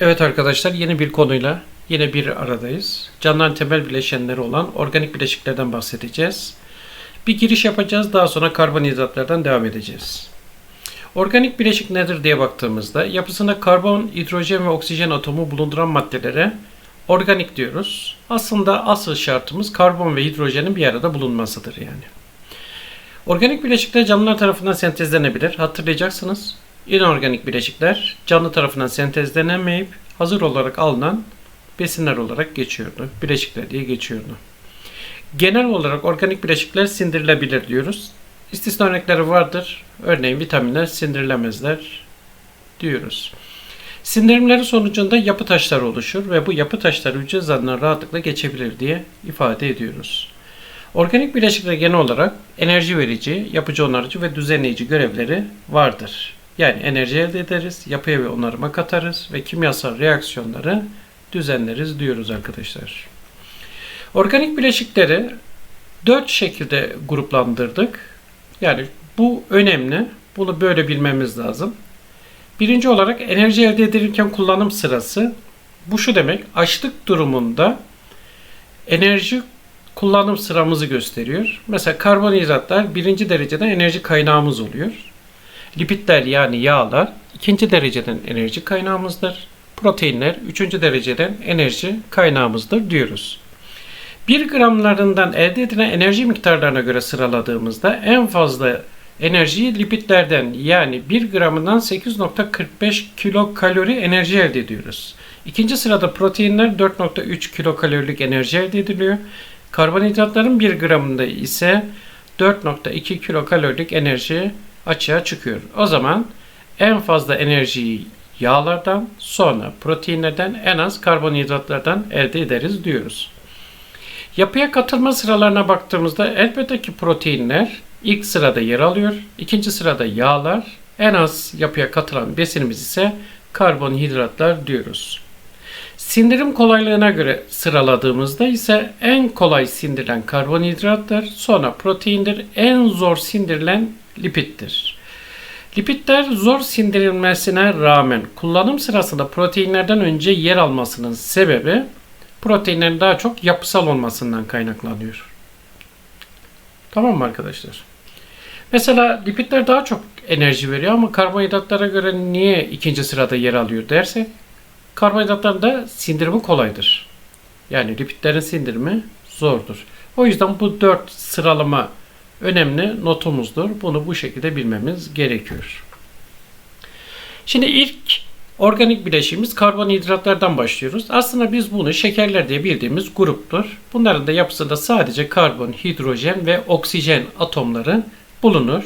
Evet arkadaşlar yeni bir konuyla yine bir aradayız. Canlıların temel bileşenleri olan organik bileşiklerden bahsedeceğiz. Bir giriş yapacağız daha sonra karbonhidratlardan devam edeceğiz. Organik bileşik nedir diye baktığımızda yapısında karbon, hidrojen ve oksijen atomu bulunduran maddelere organik diyoruz. Aslında asıl şartımız karbon ve hidrojenin bir arada bulunmasıdır yani. Organik bileşikler canlılar tarafından sentezlenebilir. Hatırlayacaksınız. İnorganik bileşikler canlı tarafından sentezlenemeyip hazır olarak alınan besinler olarak geçiyordu. Bileşikler diye geçiyordu. Genel olarak organik bileşikler sindirilebilir diyoruz. İstisna örnekleri vardır. Örneğin vitaminler sindirilemezler diyoruz. Sindirimleri sonucunda yapı taşları oluşur ve bu yapı taşları hücre zarından rahatlıkla geçebilir diye ifade ediyoruz. Organik bileşikler genel olarak enerji verici, yapıcı onarıcı ve düzenleyici görevleri vardır. Yani enerji elde ederiz, yapıya ve onarıma katarız ve kimyasal reaksiyonları düzenleriz diyoruz arkadaşlar. Organik bileşikleri dört şekilde gruplandırdık. Yani bu önemli. Bunu böyle bilmemiz lazım. Birinci olarak enerji elde edilirken kullanım sırası. Bu şu demek, açlık durumunda enerji kullanım sıramızı gösteriyor. Mesela karbonhidratlar birinci dereceden enerji kaynağımız oluyor. Lipidler yani yağlar ikinci dereceden enerji kaynağımızdır. Proteinler üçüncü dereceden enerji kaynağımızdır diyoruz. 1 gramlarından elde edilen enerji miktarlarına göre sıraladığımızda en fazla enerjiyi lipidlerden yani 1 gramından 8.45 kilokalori enerji elde ediyoruz. İkinci sırada proteinler 4.3 kilokalorilik enerji elde ediliyor. Karbonhidratların 1 gramında ise 4.2 kilokalorilik enerji açığa çıkıyor. O zaman en fazla enerjiyi yağlardan, sonra proteinlerden, en az karbonhidratlardan elde ederiz diyoruz. Yapıya katılma sıralarına baktığımızda elbette ki proteinler ilk sırada yer alıyor. İkinci sırada yağlar, en az yapıya katılan besinimiz ise karbonhidratlar diyoruz. Sindirim kolaylığına göre sıraladığımızda ise en kolay sindirilen karbonhidratlar, sonra proteindir, en zor sindirilen lipiddir. Lipidler zor sindirilmesine rağmen kullanım sırasında proteinlerden önce yer almasının sebebi proteinlerin daha çok yapısal olmasından kaynaklanıyor. Tamam mı arkadaşlar? Mesela lipidler daha çok enerji veriyor ama karbonhidratlara göre niye ikinci sırada yer alıyor dersek karbonhidratların da sindirimi kolaydır. Yani lipidlerin sindirimi zordur. O yüzden bu dört sıralama önemli notumuzdur. Bunu bu şekilde bilmemiz gerekiyor. Şimdi ilk organik bileşiğimiz karbonhidratlardan başlıyoruz. Aslında biz bunu şekerler diye bildiğimiz gruptur. Bunların da yapısında sadece karbon, hidrojen ve oksijen atomları bulunur.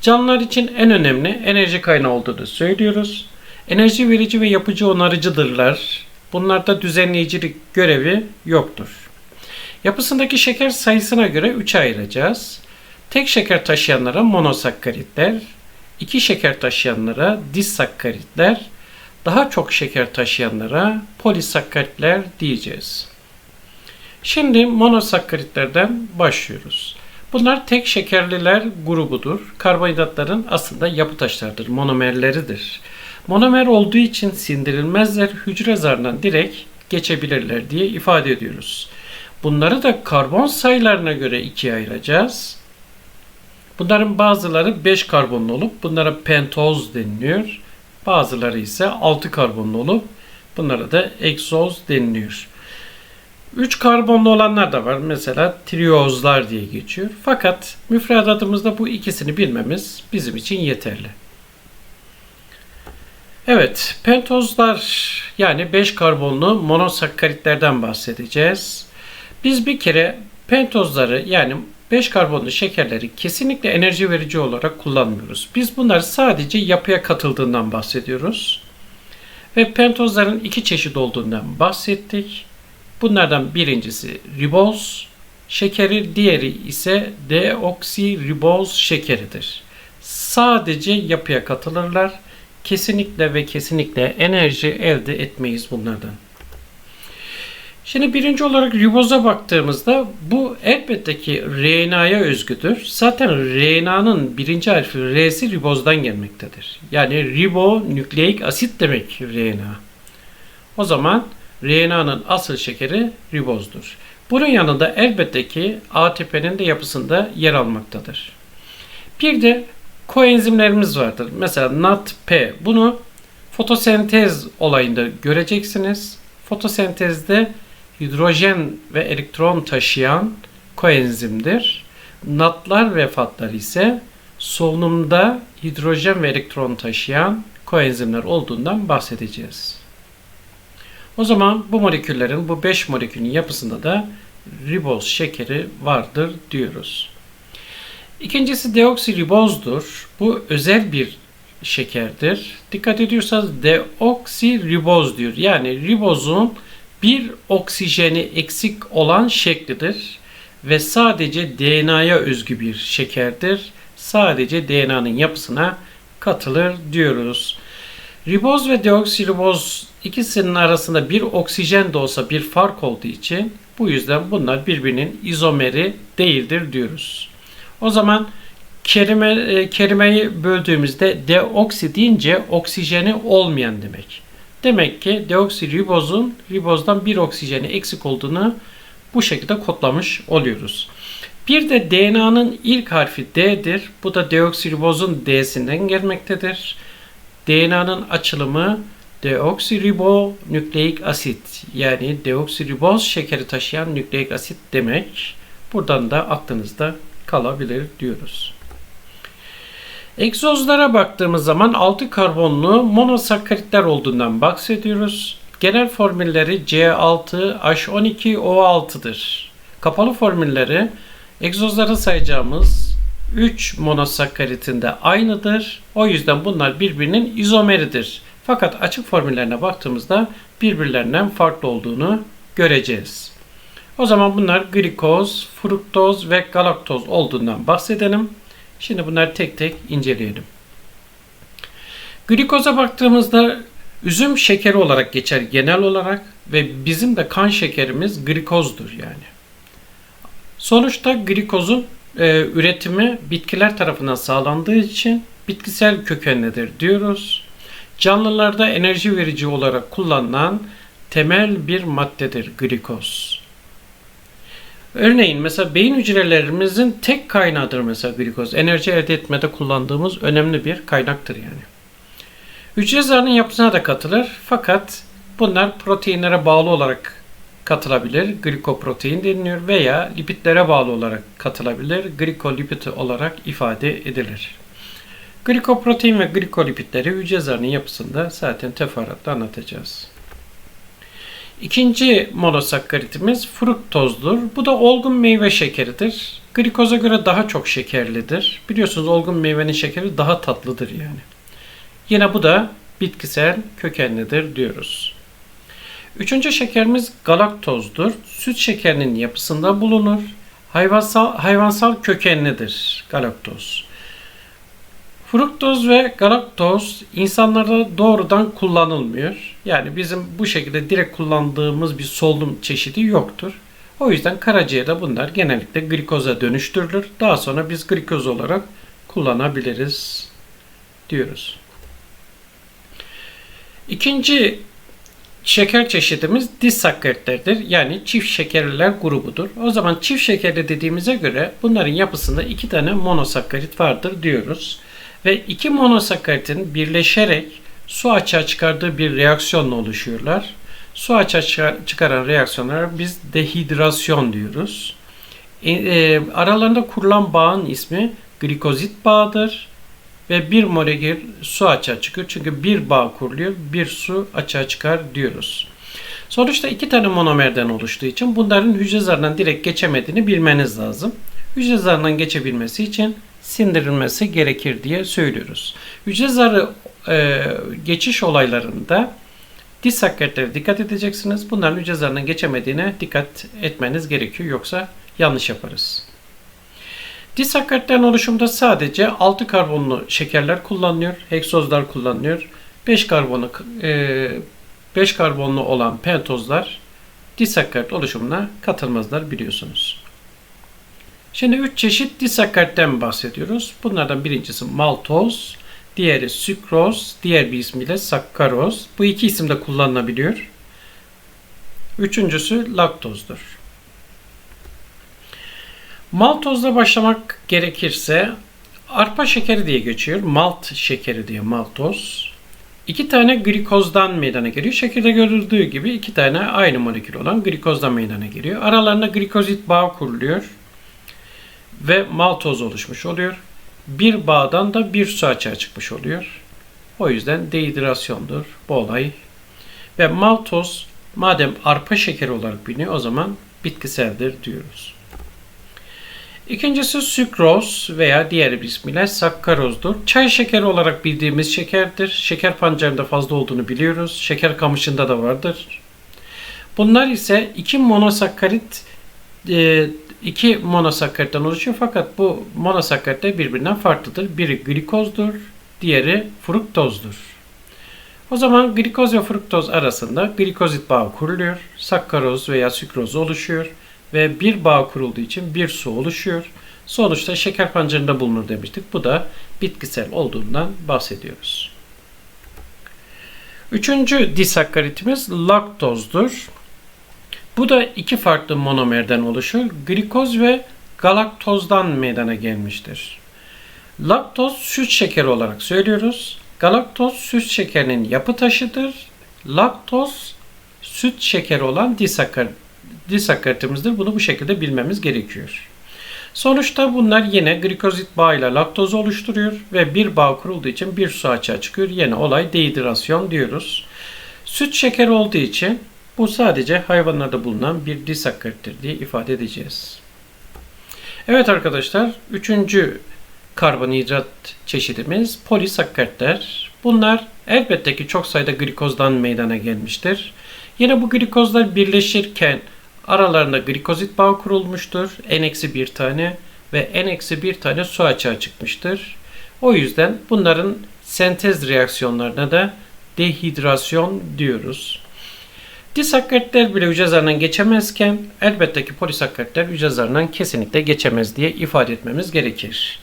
Canlılar için en önemli enerji kaynağı olduğunu söylüyoruz. Enerji verici ve yapıcı onarıcıdırlar. Bunlarda düzenleyicilik görevi yoktur. Yapısındaki şeker sayısına göre 3'e ayıracağız. Tek şeker taşıyanlara monosakkaritler, iki şeker taşıyanlara disakkaritler, daha çok şeker taşıyanlara polisakkaritler diyeceğiz. Şimdi monosakkaritlerden başlıyoruz. Bunlar tek şekerliler grubudur. Karbonhidratların aslında yapı taşlarıdır, monomerleridir. Monomer olduğu için sindirilmezler, hücre zarından direkt geçebilirler diye ifade ediyoruz. Bunları da karbon sayılarına göre ikiye ayıracağız. Bunların bazıları 5 karbonlu olup bunlara pentoz deniliyor. Bazıları ise 6 karbonlu olup bunlara da egzoz deniliyor. 3 karbonlu olanlar da var. Mesela triozlar diye geçiyor. Fakat müfredatımızda bu ikisini bilmemiz bizim için yeterli. Evet, pentozlar yani 5 karbonlu monosakkaritlerden bahsedeceğiz. Biz bir kere pentozları yani 5 karbonlu şekerleri kesinlikle enerji verici olarak kullanmıyoruz. Biz bunları sadece yapıya katıldığından bahsediyoruz. Ve pentozların iki çeşit olduğundan bahsettik. Bunlardan birincisi riboz şekeri, diğeri ise deoksiriboz şekeridir. Sadece yapıya katılırlar. Kesinlikle ve kesinlikle enerji elde etmeyiz bunlardan. Şimdi birinci olarak riboza baktığımızda bu elbette ki RNA'ya özgüdür. Zaten RNA'nın birinci harfi R'si ribozdan gelmektedir. Yani ribonükleik asit demek RNA. O zaman RNA'nın asıl şekeri ribozdur. Bunun yanında elbette ki ATP'nin de yapısında yer almaktadır. Bir de koenzimlerimiz vardır. Mesela NADP. Bunu fotosentez olayında göreceksiniz. Fotosentezde hidrojen ve elektron taşıyan koenzimdir. NAD'lar ve FAD'lar ise solunumda hidrojen ve elektron taşıyan koenzimler olduğundan bahsedeceğiz. O zaman bu moleküllerin, bu 5 molekülün yapısında da riboz şekeri vardır diyoruz. İkincisi deoksiribozdur. Bu özel bir şekerdir. Dikkat ediyorsanız deoksiriboz diyor. Yani ribozun bir oksijeni eksik olan şeklidir ve sadece DNA'ya özgü bir şekerdir. Sadece DNA'nın yapısına katılır diyoruz. Riboz ve deoksiriboz ikisinin arasında bir oksijen de olsa bir fark olduğu için bu yüzden bunlar birbirinin izomeri değildir diyoruz. O zaman kerime, e, kerimeyi böldüğümüzde deoksi deyince oksijeni olmayan demek. Demek ki deoksiribozun ribozdan bir oksijeni eksik olduğunu bu şekilde kodlamış oluyoruz. Bir de DNA'nın ilk harfi D'dir. Bu da deoksiribozun D'sinden gelmektedir. DNA'nın açılımı deoksiribonükleik asit yani deoksiriboz şekeri taşıyan nükleik asit demek. Buradan da aklınızda kalabilir diyoruz. Egzozlara baktığımız zaman 6 karbonlu monosakkaritler olduğundan bahsediyoruz. Genel formülleri C6H12O6'dır. Kapalı formülleri egzozlara sayacağımız 3 monosakkaritin de aynıdır. O yüzden bunlar birbirinin izomeridir. Fakat açık formüllerine baktığımızda birbirlerinden farklı olduğunu göreceğiz. O zaman bunlar glikoz, fruktoz ve galaktoz olduğundan bahsedelim. Şimdi bunları tek tek inceleyelim. Glikoza baktığımızda üzüm şekeri olarak geçer genel olarak ve bizim de kan şekerimiz glikozdur yani. Sonuçta glikozun e, üretimi bitkiler tarafından sağlandığı için bitkisel kökenlidir diyoruz. Canlılarda enerji verici olarak kullanılan temel bir maddedir glikoz. Örneğin mesela beyin hücrelerimizin tek kaynağıdır mesela glikoz. Enerji elde etmede kullandığımız önemli bir kaynaktır yani. Hücre zarının yapısına da katılır fakat bunlar proteinlere bağlı olarak katılabilir. Glikoprotein deniliyor veya lipidlere bağlı olarak katılabilir. Glikolipid olarak ifade edilir. Glikoprotein ve glikolipidleri hücre zarının yapısında zaten teferruatla anlatacağız. İkinci monosakkaritimiz fruktozdur. Bu da olgun meyve şekeridir. Glikoza göre daha çok şekerlidir. Biliyorsunuz olgun meyvenin şekeri daha tatlıdır yani. Yine bu da bitkisel kökenlidir diyoruz. Üçüncü şekerimiz galaktozdur. Süt şekerinin yapısında bulunur. Hayvansal, hayvansal kökenlidir galaktoz. Fruktoz ve galaktoz insanlarda doğrudan kullanılmıyor. Yani bizim bu şekilde direkt kullandığımız bir solunum çeşidi yoktur. O yüzden karaciğerde bunlar genellikle glikoza dönüştürülür. Daha sonra biz glikoz olarak kullanabiliriz diyoruz. İkinci şeker çeşidimiz disakkaritlerdir. Yani çift şekerliler grubudur. O zaman çift şekerli dediğimize göre bunların yapısında iki tane monosakkarit vardır diyoruz. Ve iki monosakkaritin birleşerek su açığa çıkardığı bir reaksiyonla oluşuyorlar. Su açığa çıkaran reaksiyonlara biz dehidrasyon diyoruz. E, e, aralarında kurulan bağın ismi glikozit bağıdır ve bir molekül su açığa çıkıyor. Çünkü bir bağ kuruluyor, bir su açığa çıkar diyoruz. Sonuçta iki tane monomerden oluştuğu için bunların hücre zarından direkt geçemediğini bilmeniz lazım. Hücre zarından geçebilmesi için sindirilmesi gerekir diye söylüyoruz. Hücre zarı e, geçiş olaylarında disakaritlere dikkat edeceksiniz. Bunların hücre zarından geçemediğine dikkat etmeniz gerekiyor. Yoksa yanlış yaparız. Disakaritlerin oluşumunda sadece 6 karbonlu şekerler kullanılıyor. Heksozlar kullanılıyor. 5 karbonlu 5 e, karbonlu olan pentozlar disakarit oluşumuna katılmazlar biliyorsunuz. Şimdi 3 çeşit disakaritten bahsediyoruz. Bunlardan birincisi maltoz, diğeri sükroz, diğer bir ismiyle sakkaroz. Bu iki isim de kullanılabiliyor. Üçüncüsü laktozdur. Maltozla başlamak gerekirse arpa şekeri diye geçiyor. Malt şekeri diye maltoz. İki tane glikozdan meydana geliyor. Şekerde görüldüğü gibi iki tane aynı molekül olan glikozdan meydana geliyor. Aralarında glikozit bağ kuruluyor ve maltoz oluşmuş oluyor. Bir bağdan da bir su açığa çıkmış oluyor. O yüzden dehidrasyondur bu olay. Ve maltoz madem arpa şekeri olarak biliniyor o zaman bitkiseldir diyoruz. İkincisi sükroz veya diğer bir ismiyle sakkarozdur. Çay şekeri olarak bildiğimiz şekerdir. Şeker pancarında fazla olduğunu biliyoruz. Şeker kamışında da vardır. Bunlar ise iki monosakkarit e, iki monosakkaritten oluşuyor fakat bu monosakkaritler birbirinden farklıdır. Biri glikozdur, diğeri fruktozdur. O zaman glikoz ve fruktoz arasında glikozit bağı kuruluyor. Sakkaroz veya sükroz oluşuyor ve bir bağ kurulduğu için bir su oluşuyor. Sonuçta şeker pancarında bulunur demiştik. Bu da bitkisel olduğundan bahsediyoruz. Üçüncü disakkaritimiz laktozdur. Bu da iki farklı monomerden oluşur. Glikoz ve galaktozdan meydana gelmiştir. Laktoz süt şekeri olarak söylüyoruz. Galaktoz süt şekerinin yapı taşıdır. Laktoz süt şekeri olan disakkar, disakkaritimizdir. Bunu bu şekilde bilmemiz gerekiyor. Sonuçta bunlar yine glikozit bağıyla laktoz oluşturuyor ve bir bağ kurulduğu için bir su açığa çıkıyor. Yine olay dehidrasyon diyoruz. Süt şekeri olduğu için bu sadece hayvanlarda bulunan bir disakkarittir diye ifade edeceğiz. Evet arkadaşlar, üçüncü karbonhidrat çeşidimiz polisakkaritler. Bunlar elbette ki çok sayıda glikozdan meydana gelmiştir. Yine bu glikozlar birleşirken aralarında glikozit bağı kurulmuştur. N-1 tane ve N-1 tane su açığa çıkmıştır. O yüzden bunların sentez reaksiyonlarına da dehidrasyon diyoruz. Disakkaritler bile hücre geçemezken elbette ki polisakkaritler hücre zarından kesinlikle geçemez diye ifade etmemiz gerekir.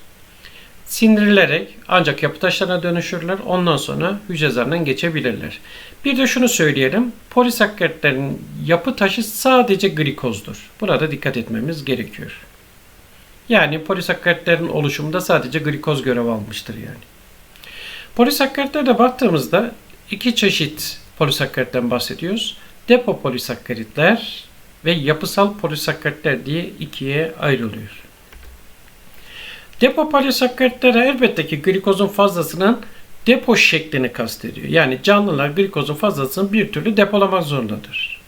Sindirilerek ancak yapı taşlarına dönüşürler. Ondan sonra hücre geçebilirler. Bir de şunu söyleyelim. Polisakkaritlerin yapı taşı sadece glikozdur. Burada dikkat etmemiz gerekiyor. Yani polisakkaritlerin oluşumunda sadece glikoz görev almıştır yani. Polisakkaritlere baktığımızda iki çeşit polisakkaritten bahsediyoruz depo polisakkaritler ve yapısal polisakkaritler diye ikiye ayrılıyor. Depo polisakkaritlere elbette ki glikozun fazlasının depo şeklini kastediyor. Yani canlılar glikozun fazlasını bir türlü depolamak zorundadır.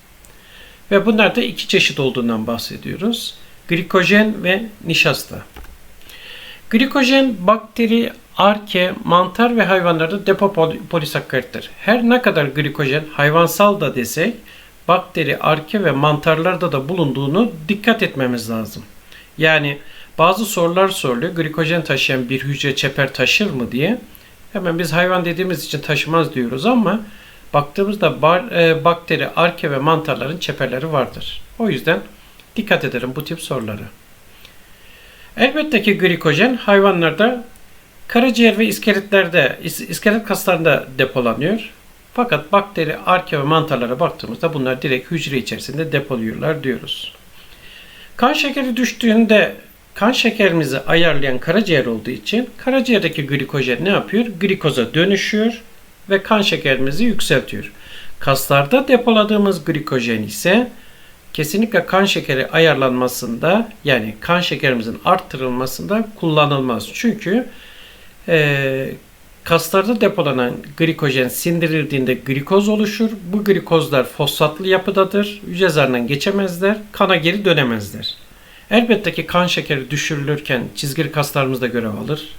Ve bunlar da iki çeşit olduğundan bahsediyoruz. Glikojen ve nişasta. Glikojen bakteri, arke, mantar ve hayvanlarda depo polisakkarittir. Her ne kadar glikojen hayvansal da desek bakteri, arke ve mantarlarda da bulunduğunu dikkat etmemiz lazım. Yani bazı sorular soruluyor. Glikojen taşıyan bir hücre çeper taşır mı diye. Hemen biz hayvan dediğimiz için taşımaz diyoruz ama baktığımızda bar, e, bakteri, arke ve mantarların çeperleri vardır. O yüzden dikkat edelim bu tip soruları. Elbette ki glikojen hayvanlarda karaciğer ve iskeletlerde, iskelet kaslarında depolanıyor. Fakat bakteri, arke ve mantarlara baktığımızda bunlar direkt hücre içerisinde depoluyorlar diyoruz. Kan şekeri düştüğünde kan şekerimizi ayarlayan karaciğer olduğu için karaciğerdeki glikojen ne yapıyor? Glikoza dönüşüyor ve kan şekerimizi yükseltiyor. Kaslarda depoladığımız glikojen ise kesinlikle kan şekeri ayarlanmasında yani kan şekerimizin arttırılmasında kullanılmaz. Çünkü e, kaslarda depolanan glikojen sindirildiğinde glikoz oluşur. Bu glikozlar fosfatlı yapıdadır. Hücre zarından geçemezler. Kana geri dönemezler. Elbette ki kan şekeri düşürülürken çizgili kaslarımız da görev alır.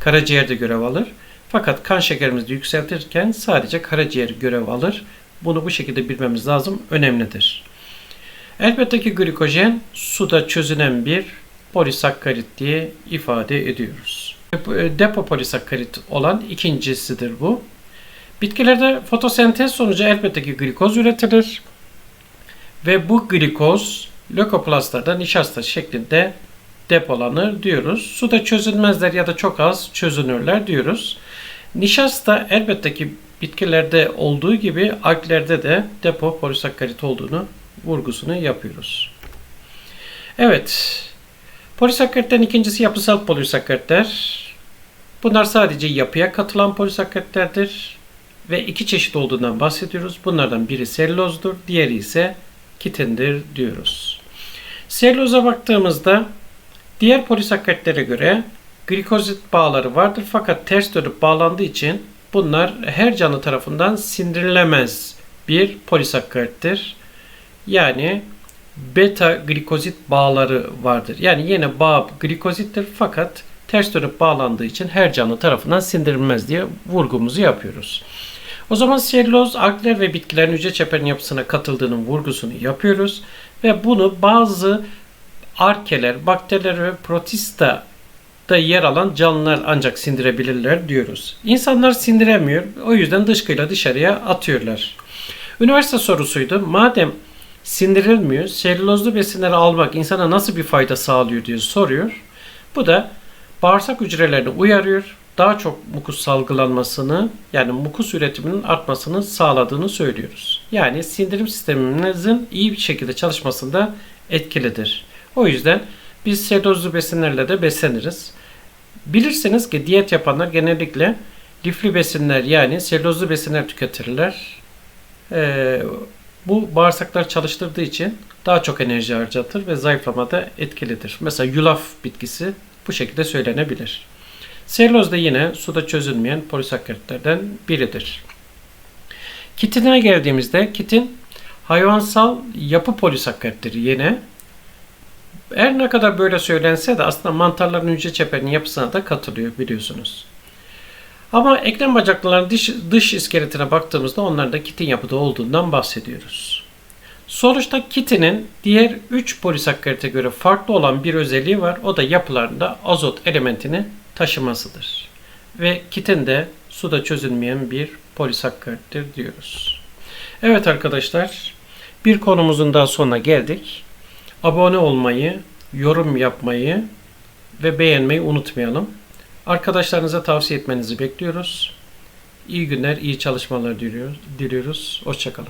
Karaciğer de görev alır. Fakat kan şekerimizi yükseltirken sadece karaciğer görev alır. Bunu bu şekilde bilmemiz lazım. Önemlidir. Elbette ki glikojen suda çözünen bir polisakkarit diye ifade ediyoruz. Depo polisakkarit olan ikincisidir bu. Bitkilerde fotosentez sonucu elbette ki glikoz üretilir. Ve bu glikoz lökoplastlarda nişasta şeklinde depolanır diyoruz. Suda çözülmezler ya da çok az çözünürler diyoruz. Nişasta elbette ki bitkilerde olduğu gibi alglerde de depo polisakkarit olduğunu vurgusunu yapıyoruz. Evet. Polisakkaritlerin ikincisi yapısal polisakkaritler. Bunlar sadece yapıya katılan polisakkaritlerdir ve iki çeşit olduğundan bahsediyoruz. Bunlardan biri sellozdur, diğeri ise kitindir diyoruz. Selloza baktığımızda diğer polisakkaritlere göre glikozit bağları vardır fakat ters dönüp bağlandığı için bunlar her canlı tarafından sindirilemez bir polisakkarittir. Yani beta glikozit bağları vardır. Yani yine bağ glikozittir fakat ters dönüp bağlandığı için her canlı tarafından sindirilmez diye vurgumuzu yapıyoruz. O zaman selüloz, algler ve bitkilerin hücre çeperinin yapısına katıldığının vurgusunu yapıyoruz ve bunu bazı arkeler, bakteriler ve protista da yer alan canlılar ancak sindirebilirler diyoruz. İnsanlar sindiremiyor. O yüzden dışkıyla dışarıya atıyorlar. Üniversite sorusuydu. Madem sindirilmiyor, selülozlu besinleri almak insana nasıl bir fayda sağlıyor diye soruyor. Bu da bağırsak hücrelerini uyarıyor. Daha çok mukus salgılanmasını yani mukus üretiminin artmasını sağladığını söylüyoruz. Yani sindirim sisteminizin iyi bir şekilde çalışmasında etkilidir. O yüzden biz selülozlu besinlerle de besleniriz. Bilirsiniz ki diyet yapanlar genellikle lifli besinler yani selülozlu besinler tüketirler. Ee, bu bağırsaklar çalıştırdığı için daha çok enerji harcatır ve zayıflamada etkilidir. Mesela yulaf bitkisi bu şekilde söylenebilir. Selüloz da yine suda çözülmeyen polisakkaritlerden biridir. Kitine geldiğimizde kitin hayvansal yapı polisakkaritleri yine her ne kadar böyle söylense de aslında mantarların hücre çeperinin yapısına da katılıyor biliyorsunuz. Ama eklem bacaklıların dış, dış iskeletine baktığımızda onların kitin yapıda olduğundan bahsediyoruz. Sonuçta kitinin diğer 3 polisakkarite göre farklı olan bir özelliği var. O da yapılarında azot elementini taşımasıdır. Ve kitin de suda çözülmeyen bir polisakkarittir diyoruz. Evet arkadaşlar bir konumuzun daha sonuna geldik. Abone olmayı, yorum yapmayı ve beğenmeyi unutmayalım. Arkadaşlarınıza tavsiye etmenizi bekliyoruz. İyi günler, iyi çalışmalar diliyoruz. Hoşçakalın.